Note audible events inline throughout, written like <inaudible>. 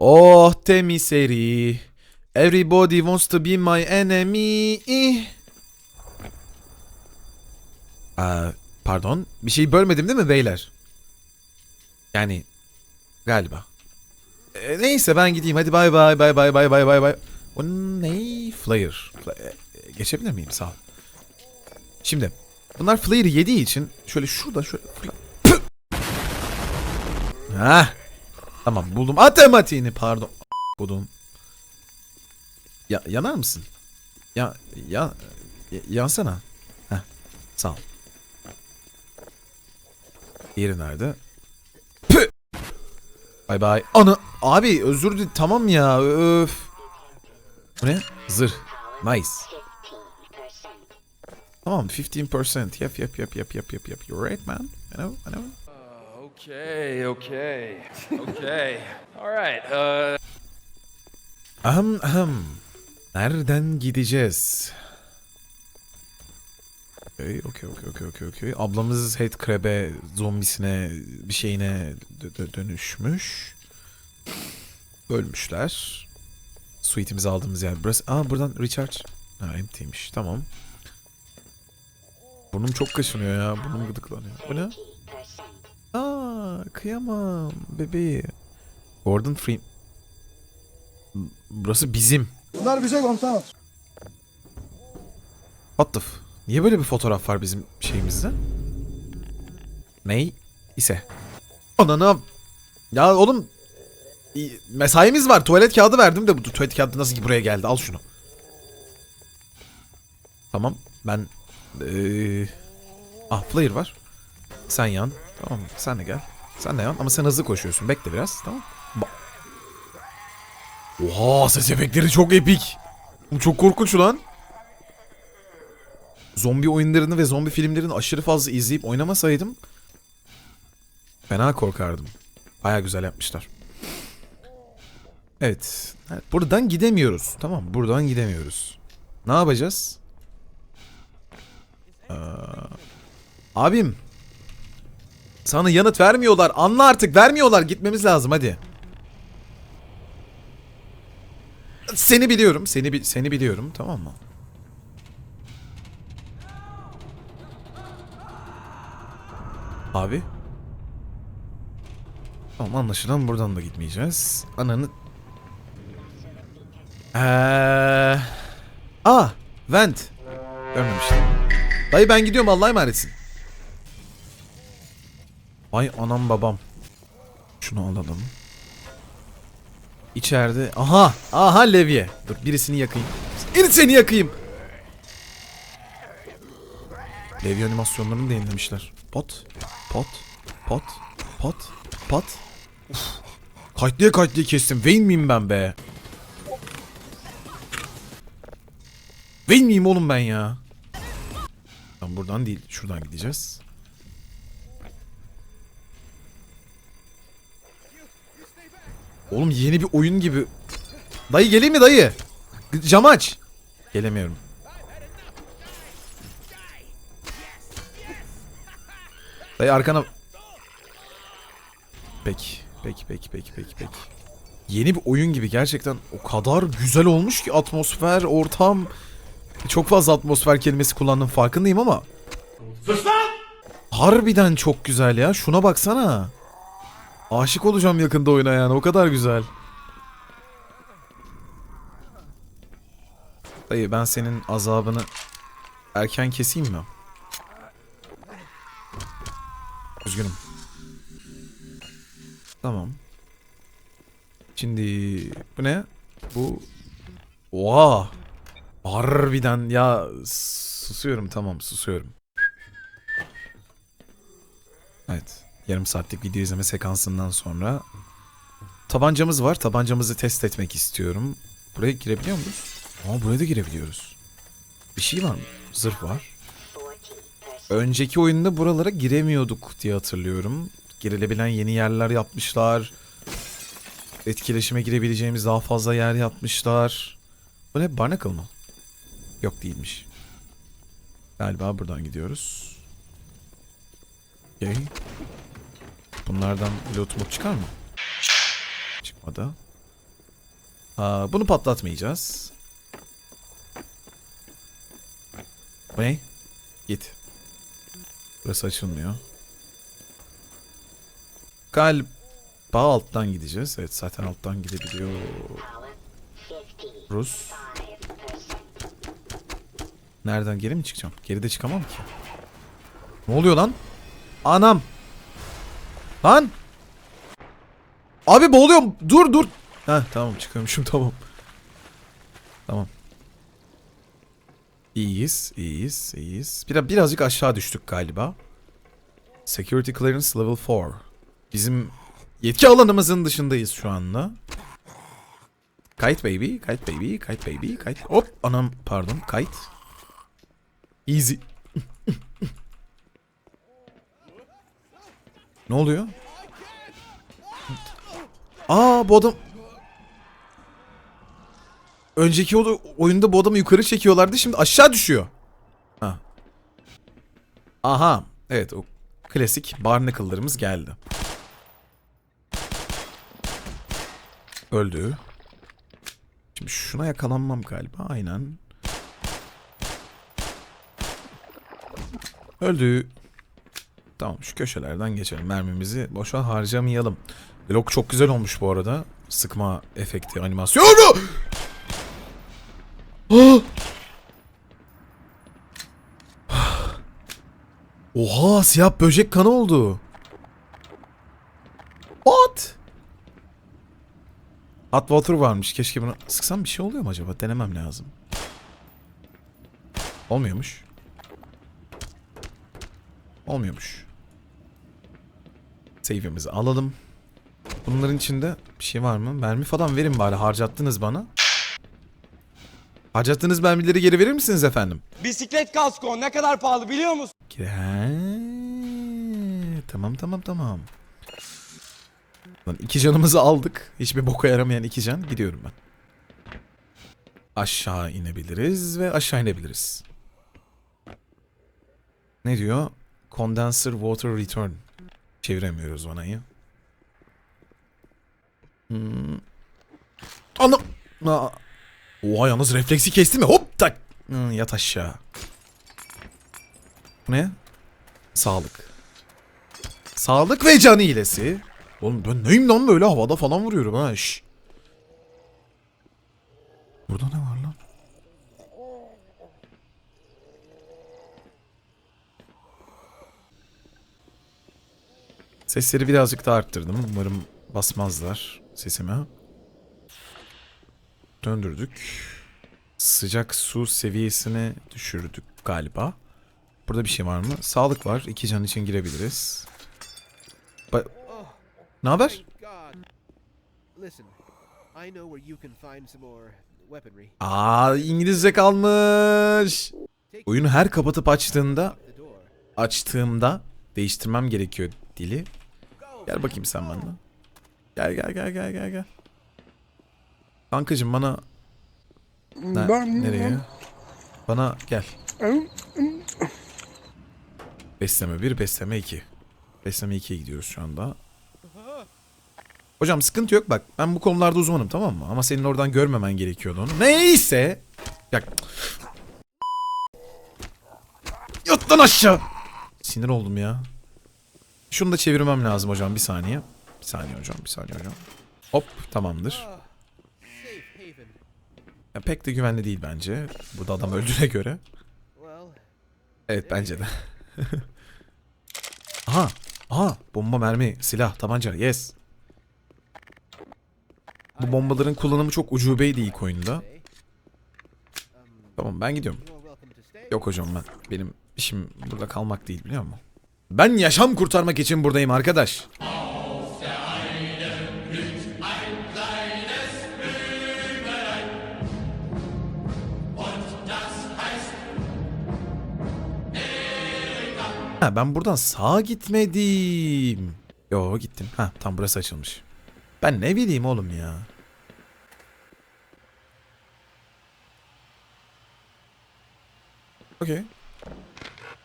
Oh temiseri. Everybody wants to be my enemy. Aa, pardon. Bir şey bölmedim değil mi beyler? Yani galiba. E, neyse ben gideyim. Hadi bay bay bay bay bay bay bay bay. O ne? Flyer. Fly- e, Geçebilir miyim? Sağ ol. Şimdi bunlar Flayer'ı yediği için şöyle şurada şöyle Püh! Hah. Tamam buldum. Atematiğini pardon. Buldum. Ya, yanar mısın? Ya, ya, ya yansana. Heh, sağ ol. Diğeri nerede? Püh! Bay bay. Ana, abi özür dilerim. Tamam ya. Öf. Bu ne? Zırh. Nice. Tamam 15%. Yep yep yep yep yep yep yep. You're right man. I know I know. Okay, okay, okay. All right. Uh, Ahem ahem. Nereden gideceğiz? Okey, okey, okey, okey, okey, okey. Ablamız Head Crab'e, zombisine, bir şeyine dö- dö- dönüşmüş. Ölmüşler. Suite'imizi aldığımız yer burası. Aa buradan recharge. Ha empty'ymiş. Tamam. Burnum çok kaşınıyor ya. Burnum gıdıklanıyor. Bu ne? Aa kıyamam bebeği. Gordon Free... Burası bizim. Bunlar bize komutanım. What the f- Niye böyle bir fotoğraf var bizim şeyimizde? Ney? ise. Ananı... Ya oğlum... Mesaimiz var. Tuvalet kağıdı verdim de bu tuvalet kağıdı nasıl ki buraya geldi? Al şunu. Tamam. Ben... Ee... Ah player var. Sen yan. Tamam sen de gel. Sen de yan ama sen hızlı koşuyorsun. Bekle biraz tamam. Ba- Oha ses efektleri çok epik. Bu çok korkunç lan zombi oyunlarını ve zombi filmlerini aşırı fazla izleyip oynamasaydım fena korkardım. Baya güzel yapmışlar. Evet. evet, Buradan gidemiyoruz. Tamam buradan gidemiyoruz. Ne yapacağız? Ee, abim. Sana yanıt vermiyorlar. Anla artık vermiyorlar. Gitmemiz lazım hadi. Seni biliyorum. Seni seni biliyorum. Tamam mı? Abi. Tamam anlaşılan buradan da gitmeyeceğiz. Ananı... Eee... Aa! Vent. Görmemiştim. Dayı ben gidiyorum Allah'a emanetsin. Ay anam babam. Şunu alalım. İçeride... Aha! Aha levye. Dur birisini yakayım. Bir seni yakayım. Levye animasyonlarını da yenilemişler. Pot, pot, pot, pot, pot. Uf. Kayıtlıya kayıtlıya kestim. Vayne miyim ben be? Vayne miyim oğlum ben ya? Ben buradan değil. Şuradan gideceğiz. Oğlum yeni bir oyun gibi. Dayı geleyim mi dayı? Cam aç. Gelemiyorum. Dayı arkana... Peki. Peki peki peki peki peki. Yeni bir oyun gibi gerçekten o kadar güzel olmuş ki atmosfer, ortam. Çok fazla atmosfer kelimesi kullandım farkındayım ama. Harbiden çok güzel ya. Şuna baksana. Aşık olacağım yakında oyuna yani. O kadar güzel. Dayı ben senin azabını erken keseyim mi? Üzgünüm. Tamam. Şimdi bu ne? Bu Oha! Harbiden ya susuyorum tamam susuyorum. Evet. Yarım saatlik video izleme sekansından sonra tabancamız var. Tabancamızı test etmek istiyorum. Buraya girebiliyor muyuz? Aa buraya da girebiliyoruz. Bir şey var mı? Zırh var. Önceki oyunda buralara giremiyorduk diye hatırlıyorum. Girilebilen yeni yerler yapmışlar. Etkileşime girebileceğimiz daha fazla yer yapmışlar. Bu ne? Barnacle mı? Yok değilmiş. Galiba buradan gidiyoruz. Okay. Bunlardan loot mut çıkar mı? Çıkmadı. Aa, bunu patlatmayacağız. Bu ne? Git. Burası açılmıyor. Galiba alttan gideceğiz. Evet zaten alttan gidebiliyor. Rus. Nereden geri mi çıkacağım? Geride çıkamam ki. Ne oluyor lan? Anam. Lan. Abi boğuluyorum. Dur dur. Heh tamam çıkıyormuşum <laughs> tamam. Tamam. İyiyiz, iyiyiz, iyiyiz. Biraz birazcık aşağı düştük galiba. Security clearance level 4. Bizim yetki alanımızın dışındayız şu anda. Kite baby, kite baby, kite baby, kite. Hop, anam pardon, kite. Easy. Ne oluyor? Aa bu adam... Önceki oyunda bu adamı yukarı çekiyorlardı şimdi aşağı düşüyor. Ha. Aha. Evet o klasik barnacle'larımız geldi. Öldü. Şimdi şuna yakalanmam galiba aynen. Öldü. Tamam şu köşelerden geçelim. Mermimizi boşa harcamayalım. Blok çok güzel olmuş bu arada. Sıkma efekti animasyonu. <gasps> Oha siyah böcek kanı oldu. What? Hot water varmış. Keşke bunu sıksam bir şey oluyor mu acaba? Denemem lazım. Olmuyormuş. Olmuyormuş. Save'imizi alalım. Bunların içinde bir şey var mı? Mermi falan verin bari. Harcattınız bana. Harcattığınız mermileri geri verir misiniz efendim? Bisiklet kasko ne kadar pahalı biliyor musun? He, tamam tamam tamam. Lan iki canımızı aldık. Hiçbir boka yaramayan iki can. Gidiyorum ben. Aşağı inebiliriz ve aşağı inebiliriz. Ne diyor? Condenser Water Return. Çeviremiyoruz vanayı. Hmm. Anam. Aa. Oha yalnız refleksi kesti mi? Hop tak. Hı, yat aşağı. Bu ne? Sağlık. Sağlık ve can hilesi. Oğlum ben neyim lan böyle havada falan vuruyorum ha şş. Burada ne var lan? Sesleri birazcık daha arttırdım. Umarım basmazlar sesime. Döndürdük. Sıcak su seviyesini düşürdük galiba. Burada bir şey var mı? Sağlık var. İki can için girebiliriz. Ba- ne haber? Aa İngilizce kalmış. Oyunu her kapatıp açtığında açtığımda değiştirmem gerekiyor dili. Gel bakayım sen bana. Gel gel gel gel gel gel. Kankacım bana Ne- nereye? Bana gel. Besleme 1, besleme 2. Besleme 2'ye gidiyoruz şu anda. Hocam sıkıntı yok bak. Ben bu konularda uzmanım tamam mı? Ama senin oradan görmemen gerekiyordu onu. Neyse. Ya. Yat lan aşağı. Sinir oldum ya. Şunu da çevirmem lazım hocam bir saniye. Bir saniye hocam bir saniye hocam. Hop tamamdır. Haven. Ya pek de güvenli değil bence. Burada adam öldüğüne göre. Evet bence de. <laughs> aha. Aha. Bomba, mermi, silah, tabanca. Yes. Bu bombaların kullanımı çok ucubeydi ilk oyunda. Um, Tamam ben gidiyorum. Yok hocam ben. Benim işim burada kalmak değil biliyor musun? Ben yaşam kurtarmak için buradayım arkadaş. Ha, ben buradan sağa gitmedim. Yo gittim. Ha tam burası açılmış. Ben ne bileyim oğlum ya. Okey.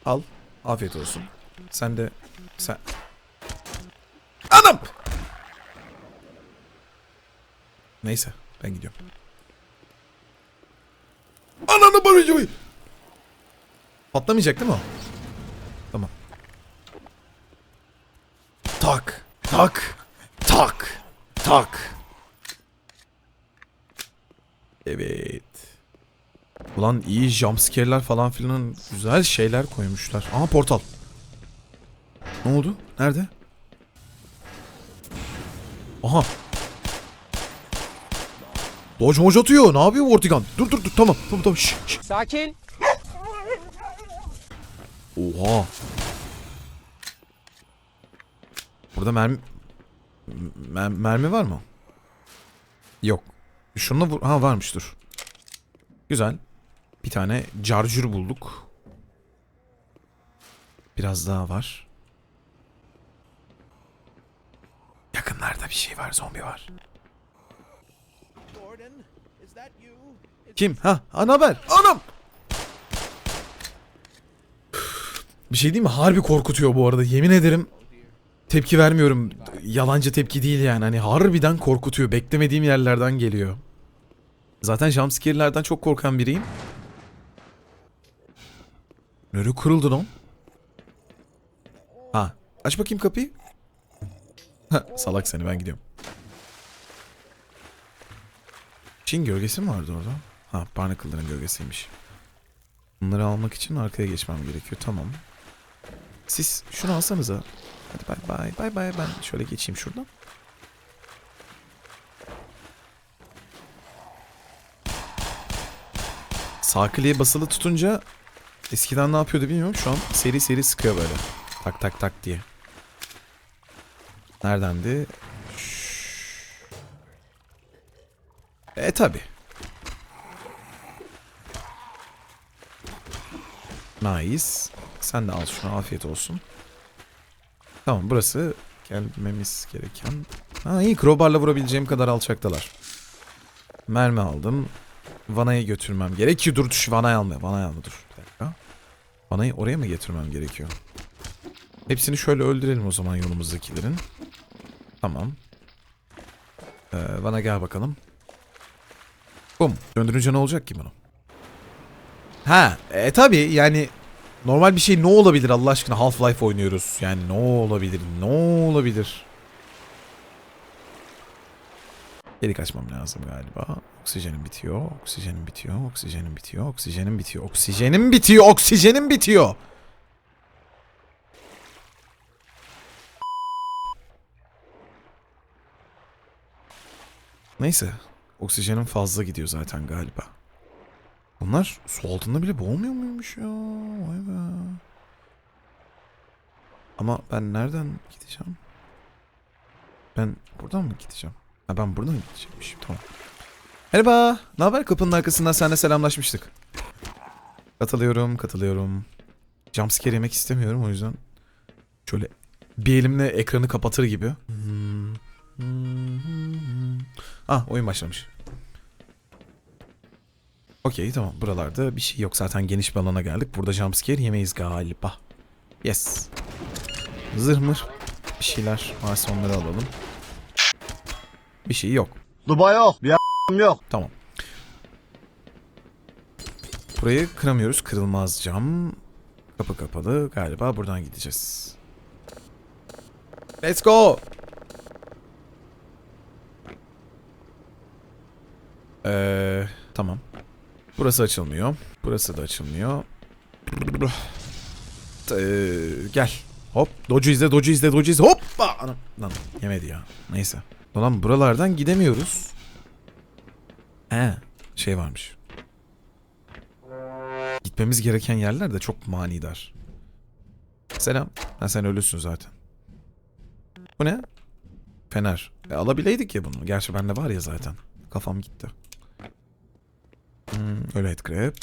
Al. Afiyet olsun. Sen de sen Anam! Neyse. Ben gidiyorum. Ananı barıcı. Patlamayacak değil mi o? Tamam. Tak. Tak. Tak. Tak. Evet. Ulan iyi jumpscare'ler falan filan güzel şeyler koymuşlar. Aha portal. Ne oldu? Nerede? Aha. Dodge moç atıyor. Ne yapıyor Vortigan? Dur dur dur tamam. Tamam tamam. Şş, şş. Sakin. Oha. Burada mermi... Mer- mermi var mı? Yok. Şununla vur... Ha varmış dur. Güzel. Bir tane charger bulduk. Biraz daha var. Bir şey var. Zombi var. Kim? Ha, ana haber. Anam. Bir şey değil mi? Harbi korkutuyor bu arada. Yemin ederim tepki vermiyorum. Yalancı tepki değil yani. Hani harbiden korkutuyor. Beklemediğim yerlerden geliyor. Zaten jumpscare'lerden çok korkan biriyim. Nereye kırıldı lan? Ha. Aç bakayım kapıyı. Salak seni ben gidiyorum. Çin gölgesi mi vardı orada? Ha Barnacle'ların gölgesiymiş. Bunları almak için arkaya geçmem gerekiyor. Tamam. Siz şunu alsanıza. Hadi bay bay bay bay ben şöyle geçeyim şuradan. Sağ kliğe basılı tutunca eskiden ne yapıyordu bilmiyorum. Şu an seri seri sıkıyor böyle. Tak tak tak diye. Neredendi? E tabi. Nice. Sen de al şunu afiyet olsun. Tamam burası gelmemiz gereken. Ha iyi crowbarla vurabileceğim kadar alçaktalar. Mermi aldım. Vanayı götürmem gerekiyor. Dur şu vanayı alma. Vanayı alma dur. Bir dakika. Vanayı oraya mı getirmem gerekiyor? Hepsini şöyle öldürelim o zaman yolumuzdakilerin. Tamam. Ee, Vana gel bakalım. Bum. Döndürünce ne olacak ki bunu? Ha, e tabi yani normal bir şey ne olabilir Allah aşkına Half-Life oynuyoruz. Yani ne olabilir? Ne olabilir? Geri kaçmam lazım galiba. Oksijenim bitiyor. Oksijenim bitiyor. Oksijenim bitiyor. Oksijenim bitiyor. Oksijenim bitiyor. Oksijenim bitiyor. Neyse. Oksijenim fazla gidiyor zaten galiba. Bunlar su altında bile boğulmuyor muymuş ya? Vay be. Ama ben nereden gideceğim? Ben buradan mı gideceğim? Ha ben buradan gidecekmişim. Tamam. Merhaba. Ne haber? Kapının arkasından seninle selamlaşmıştık. Katılıyorum, katılıyorum. Jumpscare yemek istemiyorum o yüzden. Şöyle bir elimle ekranı kapatır gibi. Ah oyun başlamış. Okey tamam buralarda bir şey yok zaten geniş bir alana geldik. Burada jumpscare yemeyiz galiba. Yes. Zırh mır bir şeyler varsa onları alalım. Bir şey yok. Dubai yok. Bir yok. Tamam. Burayı kıramıyoruz. Kırılmaz cam. Kapı kapalı. Galiba buradan gideceğiz. Let's go. Ee, tamam. Burası açılmıyor. Burası da açılmıyor. Ee, gel. Hop. Docu izle, docu izle, docu izle. Hoppa. Anam. Lan yemedi ya. Neyse. Ulan buralardan gidemiyoruz. He. Şey varmış. Gitmemiz gereken yerler de çok manidar. Selam. Ha sen ölüsün zaten. Bu ne? Fener. E, alabileydik ya bunu. Gerçi bende var ya zaten. Kafam gitti. Hmm, öyle et krep.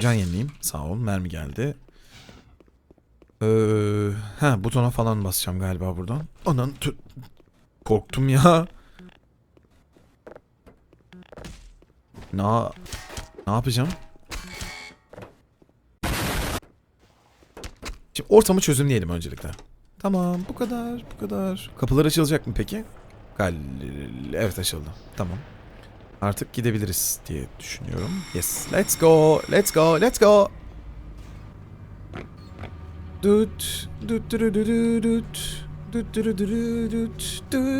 Can yenileyim. Sağ ol. Mermi geldi. Ee, ha butona falan basacağım galiba buradan. Anan korktum ya. Na ne yapacağım? Şimdi ortamı çözümleyelim öncelikle. Tamam bu kadar bu kadar. Kapılar açılacak mı peki? Gal evet açıldı. Tamam. Artık gidebiliriz diye düşünüyorum. Yes. Let's go. Let's go. Let's go. Dut dut. Dut dut dut dut dut. Dut dut dut dut dut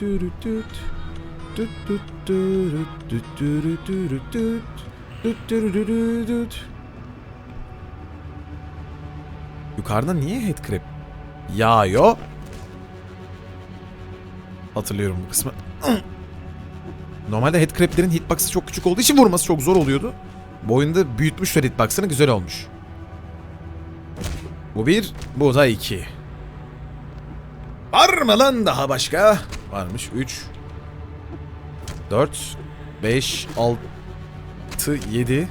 dut dut. Dut dut dut dut dut dut dut dut. Dut dut dut dut dut. Yukarıda niye headcrab yağıyor? Hatırlıyorum bu kısmı. <clears throat> Normalde headcrab'lerin hitbox'ı çok küçük olduğu için vurması çok zor oluyordu. Bu oyunda büyütmüşler hitbox'ını güzel olmuş. Bu bir, bu da iki. Var mı lan daha başka? Varmış. Üç. Dört. Beş. Altı. Yedi.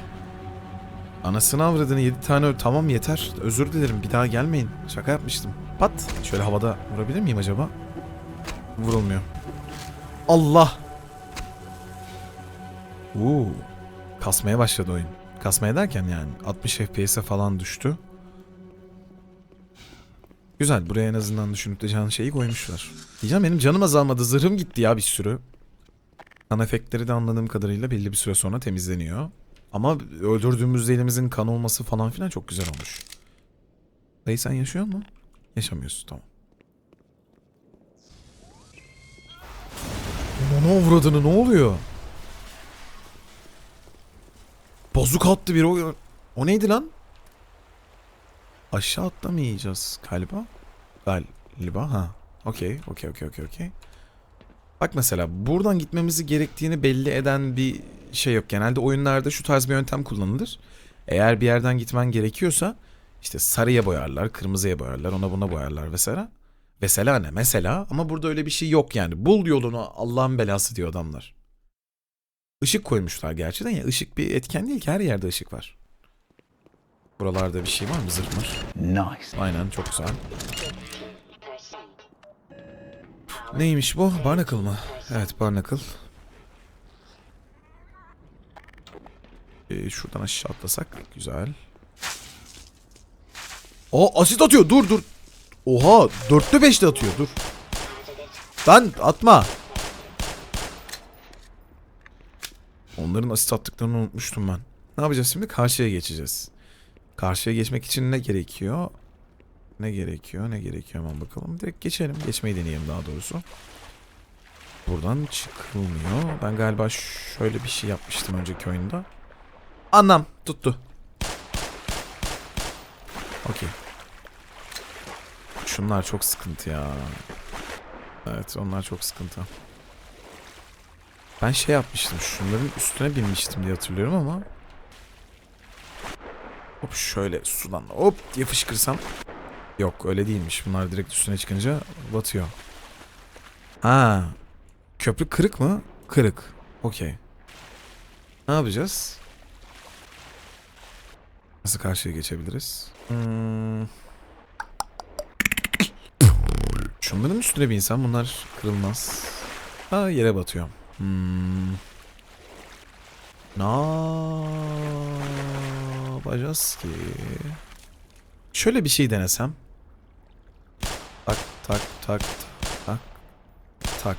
Anasını avradını yedi tane Tamam yeter. Özür dilerim. Bir daha gelmeyin. Şaka yapmıştım. Pat. Şöyle havada vurabilir miyim acaba? Vurulmuyor. Allah. Uuu. Kasmaya başladı oyun. Kasmaya derken yani 60 FPS'e falan düştü. Güzel. Buraya en azından düşünüp de can şeyi koymuşlar. Diyeceğim benim canım azalmadı. Zırhım gitti ya bir sürü. Kan efektleri de anladığım kadarıyla belli bir süre sonra temizleniyor. Ama öldürdüğümüzde elimizin kan olması falan filan çok güzel olmuş. Dayı sen yaşıyor mu? Yaşamıyorsun tamam. Ne avradını ne oluyor? Bozuk attı bir o. O neydi lan? Aşağı atlamayacağız galiba. Galiba ha. Okey, okey, okey, okey, okey. Bak mesela buradan gitmemizi gerektiğini belli eden bir şey yok. Genelde oyunlarda şu tarz bir yöntem kullanılır. Eğer bir yerden gitmen gerekiyorsa işte sarıya boyarlar, kırmızıya boyarlar, ona buna boyarlar vesaire. Mesela ne? Mesela ama burada öyle bir şey yok yani. Bul yolunu Allah'ın belası diyor adamlar. Işık koymuşlar gerçekten ya. Işık bir etken değil ki her yerde ışık var. Buralarda bir şey var mı? Zırh var. Nice. Aynen çok güzel. Neymiş bu? Barnacle mı? Evet Barnacle. Ee, şuradan aşağı atlasak. Güzel. Aa asit atıyor. Dur dur. Oha. Dörtte beşte atıyor. Dur. Lan atma. Onların asit attıklarını unutmuştum ben. Ne yapacağız şimdi? Karşıya geçeceğiz. Karşıya geçmek için ne gerekiyor? Ne gerekiyor? Ne gerekiyor hemen bakalım. Direkt geçelim. Geçmeyi deneyelim daha doğrusu. Buradan çıkılmıyor. Ben galiba şöyle bir şey yapmıştım önceki oyunda. Anlam tuttu. Okey. Şunlar çok sıkıntı ya. Evet onlar çok sıkıntı. Ben şey yapmıştım. Şunların üstüne binmiştim diye hatırlıyorum ama. Hop şöyle sudan hop diye fışkırsam. Yok öyle değilmiş. Bunlar direkt üstüne çıkınca batıyor. Ha. Köprü kırık mı? Kırık. Okey. Ne yapacağız? Nasıl karşıya geçebiliriz? Hmm. Şunların üstüne bir insan bunlar kırılmaz. Ha yere batıyor. Hmm. Ne yapacağız ki? Şöyle bir şey denesem. Tak tak tak tak tak.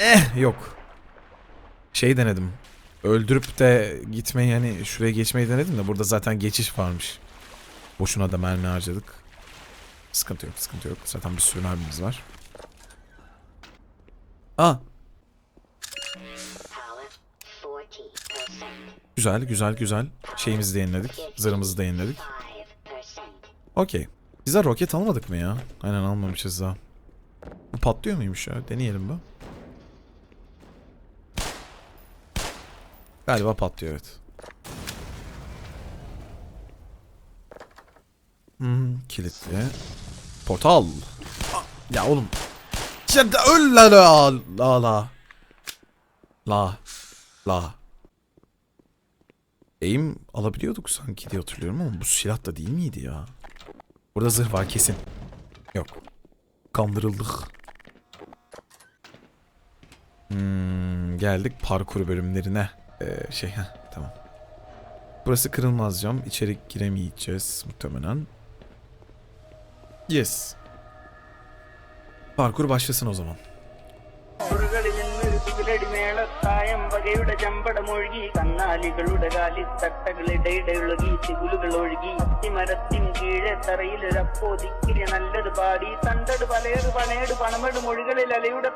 Eh yok. Şey denedim. Öldürüp de gitmeyi hani şuraya geçmeyi denedim de burada zaten geçiş varmış. Boşuna da mermi harcadık. Sıkıntı yok, sıkıntı yok. Zaten bir sürü mermimiz var. Aa, güzel, güzel, güzel. Şeyimizi de yeniledik. Zırhımızı da yeniledik. Okey. Biz daha roket almadık mı ya? Aynen almamışız daha. Bu patlıyor muymuş ya? Deneyelim bu. Galiba patlıyor evet. Hmm, kilitli. Portal. Ya oğlum. Ya da öl la la la la. La. La. Aim alabiliyorduk sanki diye hatırlıyorum ama bu silah da değil miydi ya? Burada zırh var kesin. Yok. Kandırıldık. Hmm, geldik parkur bölümlerine. Ee, şey heh, tamam. Burası kırılmaz cam. İçeri giremeyeceğiz muhtemelen. Yes. Parkur başlasın o zaman. വകയുടെ ചമ്പടമൊഴുകി കന്നാലികളുടെ കാലിത്തട്ടകളിടയിടയൊഴുകി തികുലുകൾ ഒഴുകി അത്തിമരത്തിൻ കീഴെ തറയിൽ ഒരപ്പോ ദിക്കിരി നല്ലത് പാടി തണ്ടട് പലയട് പണയട് പണമെട് മൊഴികളിൽ അലയുടെ